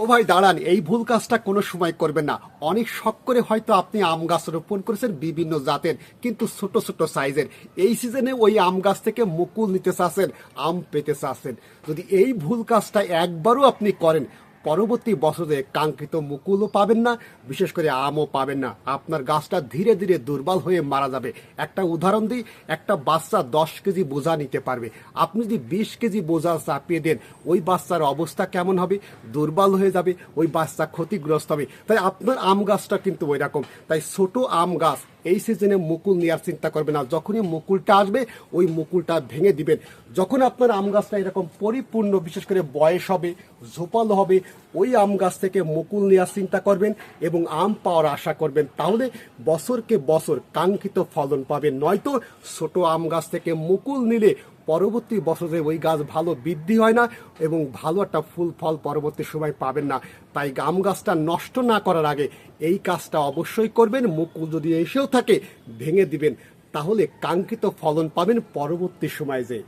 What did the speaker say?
ও ভাই, দাঁড়ান, এই ভুল কাজটা কোনো সময় করবেন না। অনেক শখ করে হয়তো আপনি আম গাছ রোপণ করেছেন বিভিন্ন জাতের, কিন্তু ছোট ছোট সাইজের। এই সিজনে ওই আম গাছ থেকে মুকুল নিতে চাচ্ছেন, আম পেতে চাচ্ছেন। যদি এই ভুল কাজটা একবারও আপনি করেন পরবর্তী বছরে কাঙ্ক্ষিত মুকুলও পাবেন না, বিশেষ করে আমও পাবেন না। আপনার গাছটা ধীরে ধীরে দুর্বল হয়ে মারা যাবে। একটা উদাহরণ দিই, একটা বাচ্চা দশ কেজি বোঝা নিতে পারবে। আপনি যদি বিশ কেজি বোঝা চাপিয়ে দেন, ওই বাচ্চার অবস্থা কেমন হবে? দুর্বল হয়ে যাবে, ওই বাচ্চা ক্ষতিগ্রস্ত হবে। তাই আপনার আম গাছটা কিন্তু ওই রকম। তাই ছোট আম গাছ এই সিজনে মুকুল নেওয়ার চিন্তা করবে না। যখনই মুকুলটা আসবে, ওই মুকুলটা ভেঙে দিবেন। যখন আপনার আম গাছটা এরকম পরিপূর্ণ, বিশেষ করে বয়স হবে, ঝোপালো হবে ওই আম গাছ থেকে মুকুল নেওয়ার চিন্তা করবেন এবং আম পাওয়ার আশা করবেন। তাহলে বছরকে বছর কাঙ্ক্ষিত ফলন পাবেন। নয়তো ছোট আম গাছ থেকে মুকুল নিলে পরবর্তী বছরে ওই গাছ ভালো বৃদ্ধি হয় না এবং ভালো একটা ফুল ফল পরবর্তী সময় পাবেন না। তাই আম গাছটা নষ্ট না করার আগে এই কাজটা অবশ্যই করবেন। মুকুল যদি এসেও থাকে, ভেঙে দিবেন। তাহলে কাঙ্ক্ষিত ফলন পাবেন পরবর্তী সময় যে।